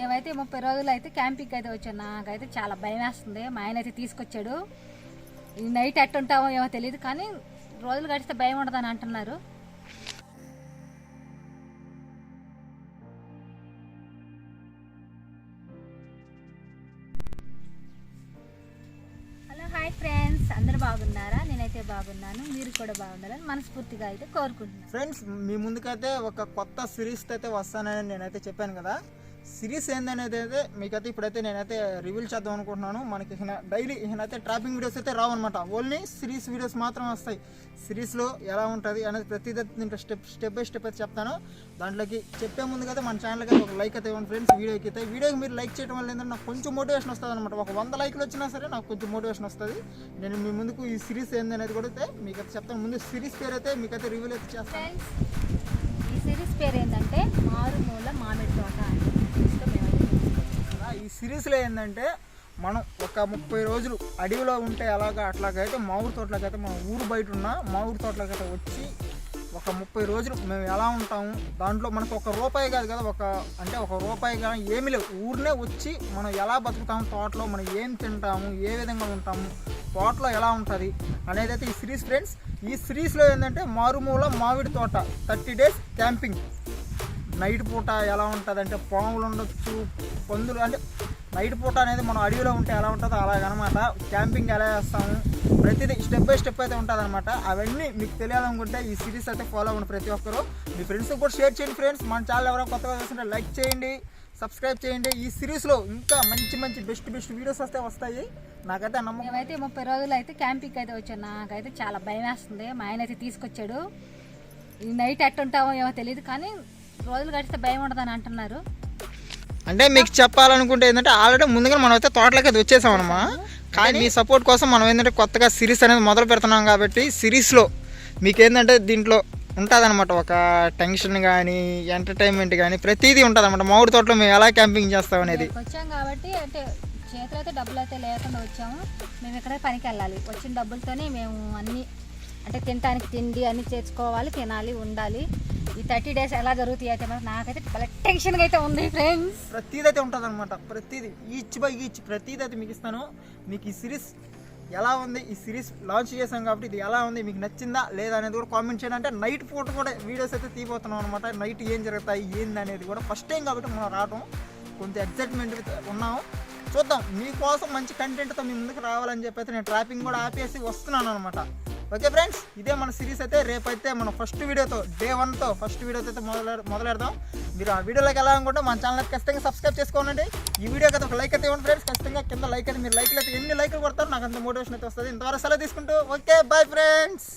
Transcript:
మేమైతే ముప్పై రోజులు అయితే క్యాంపింగ్ అయితే వచ్చాం. నాకైతే చాలా భయం వేస్తుంది. మా ఆయన అయితే తీసుకొచ్చాడు. ఈ నైట్ ఎట్టుంటామో ఏమో తెలియదు కానీ రోజులు గడిస్తే భయం ఉండదని అంటున్నారు. Hello hi friends. అందరు బాగున్నారా? నేనైతే బాగున్నాను. మీరు కూడా బాగుండాలని మనస్ఫూర్తిగా అయితే కోరుకుంటున్నాను. ఫ్రెండ్స్ మీ ముందుకైతే ఒక కొత్త సిరీస్ అయితే వస్తానని నేనైతే చెప్పాను కదా. సిరీస్ ఏందనేది అయితే మీకైతే ఇప్పుడైతే నేనైతే రివీల్ చేద్దాం అనుకుంటున్నాను. మనకి డైలీ అయితే ట్రాపింగ్ వీడియోస్ అయితే రావు అనమాట ఓన్లీ సిరీస్ వీడియోస్ మాత్రం వస్తాయి సిరీస్లో ఎలా ఉంటుంది అనేది ప్రతిదీ దీంట్లో స్టెప్ స్టెప్ బై స్టెప్ అయితే చెప్తాను. దాంట్లోకి చెప్పే ముందు కదా మన ఛానల్కి ఒక లైక్ అయితే ఇవ్వండి ఫ్రెండ్స్ వీడియోకి అయితే వీడియోకి మీరు లైక్ చేయడం వల్ల ఏంటంటే నాకు కొంచెం మోటివేషన్ వస్తుంది అనమాట ఒక వంద లైక్లు వచ్చినా సరే నాకు కొంచెం మోటివేషన్ వస్తుంది. నేను మీ ముందుకు ఈ సిరీస్ ఏందనేది కూడా అయితే మీకు అయితే చెప్తాను. ముందు సిరీస్ పేరు అయితే మీకైతే రివీల్ అయితే చేస్తాను. ఈ సిరీస్ పేరు ఏంటంటే మారుమూల మామిడి తోట అని ఇంగ్లీష్లో మేమైతే తెలుసుకోవచ్చు. కదా ఈ సిరీస్లో ఏంటంటే మనం ఒక ముప్పై రోజులు అడవిలో ఉంటే అలాగా అట్లాగైతే మా ఊరి తోటలోకైతే మా ఊరు బయట ఉన్న మా ఊరి తోటలోకైతే వచ్చి ఒక ముప్పై రోజులు మేము ఎలా ఉంటాము? దాంట్లో మనకు ఒక రూపాయి కాదు కదా ఒక అంటే ఒక రూపాయి కానీ ఏమీ లేవు. ఊరినే వచ్చి మనం ఎలా బతుకుతాము? తోటలో మనం ఏం తింటాము? ఏ విధంగా ఉంటాము? తోటలో ఎలా ఉంటుంది? అనేది అయితే ఈ సిరీస్ ఫ్రెండ్స్. ఈ సిరీస్లో ఏంటంటే మారుమూల మామిడి తోట థర్టీ డేస్ క్యాంపింగ్. నైట్ పూట ఎలా ఉంటుంది అంటే పాములు ఉండొచ్చు పందులు అంటే నైట్ పూట అనేది మనం అడవిలో ఉంటే ఎలా ఉంటుందో అలాగనమాట. క్యాంపింగ్ ఎలా చేస్తాము ప్రతిదీ స్టెప్ బై స్టెప్ అయితే ఉంటుంది అనమాట అవన్నీ మీకు తెలియాలనుకుంటే ఈ సిరీస్ అయితే ఫాలో అవ్వండి ప్రతి ఒక్కరు. మీ ఫ్రెండ్స్కి కూడా షేర్ చేయండి ఫ్రెండ్స్. మన ఛానల్ ఎవరైనా కొత్తగా చూస్తుంటే లైక్ చేయండి సబ్స్క్రైబ్ చేయండి. ఈ సిరీస్లో ఇంకా మంచి మంచి బెస్ట్ బెస్ట్ వీడియోస్ వస్తే వస్తాయి. నాకైతే నమ్మకం మేమైతే ముప్పై రోజులు అయితే క్యాంపింగ్ అయితే వచ్చాను. నాకైతే చాలా భయం వేస్తుంది మా ఆయన అయితే తీసుకొచ్చాడు. ఈ నైట్ ఎట్టుంటామో ఏమో తెలియదు కానీ రోజులు గడిస్తే భయం ఉండదని అంటున్నారు. అంటే మీకు చెప్పాలనుకుంటే ఏంటంటే ఆల్రెడీ ముందుగా మనం అయితే తోటలోకి అయితే వచ్చేసాం అనమా కానీ మీ సపోర్ట్ కోసం మనం ఏంటంటే కొత్తగా సిరీస్ అనేది మొదలు పెడుతున్నాం కాబట్టి సిరీస్లో మీకు ఏంటంటే దీంట్లో ఉంటుందన్నమాట. ఒక టెన్షన్ కానీ ఎంటర్టైన్మెంట్ కానీ ప్రతిదీ ఉంటుంది అనమాట మామిడి తోటలో మేము ఎలా క్యాంపింగ్ చేస్తాం అనేది. వచ్చాం కాబట్టి అంటే చేతిలో అయితే డబ్బులు అయితే లేకుండా వచ్చాము. మేము ఇక్కడ పనికి వెళ్ళాలి. వచ్చిన డబ్బులతోనే మేము అన్నీ అంటే తినడానికి తిండి అన్నీ తెచ్చుకోవాలి తినాలి ఉండాలి. ఈ థర్టీ డేస్ ఎలా జరుగుతాయి అయితే మరి నాకైతే చాలా టెన్షన్గా అయితే ఉంది ఫ్రెండ్స్ ప్రతిదీ అయితే ఉంటుంది అనమాట ప్రతిదీ ఈచ్ బై ఈచ్ ప్రతిదీ అయితే మీకు ఇస్తాను. మీకు ఈ సిరీస్ ఎలా ఉంది? ఈ సిరీస్ లాంచ్ చేసాం కాబట్టి ఇది ఎలా ఉంది? మీకు నచ్చిందా? లేదా అనేది కూడా కామెంట్ చేయండి. అంటే నైట్ పూట కూడా వీడియోస్ అయితే తీపోతున్నాం అనమాట నైట్ ఏం జరుగుతాయి? ఏంది అనేది కూడా ఫస్ట్ టైం కాబట్టి మనం రావటం. కొంచెం ఎగ్జైట్మెంట్ ఉన్నాము చూద్దాం. మీకోసం మంచి కంటెంట్తో మీ ముందుకు రావాలని చెప్పి అయితే నేను ట్రాపింగ్ కూడా ఆపేసి వస్తున్నాను అనమాట ఓకే ఫ్రెండ్స్ ఇదే మన సిరీస్ అయితే. రేపైతే మన ఫస్ట్ వీడియోతో డే వన్తో ఫస్ట్ వీడియోతో అయితే మొదలు మొదలెడదాం. మీరు ఆ వీడియోలోకి వెళ్ళాలనుకుంటే మన ఛానల్ ఖచ్చితంగా సబ్స్క్రైబ్ చేసుకోండి ఈ వీడియోకి అయితే ఒక లైక్ అయితే ఇవ్వండి ఫ్రెండ్స్. ఖచ్చితంగా కింద లైక్ అయితే మీరు లైక్లు అయితే ఎన్ని లైక్లు కొడతారో నాకు అంత మోటివేషన్ అయితే వస్తుంది. ఇంతవరకు సెలవు తీసుకుంటూ ఓకే బాయ్ ఫ్రెండ్స్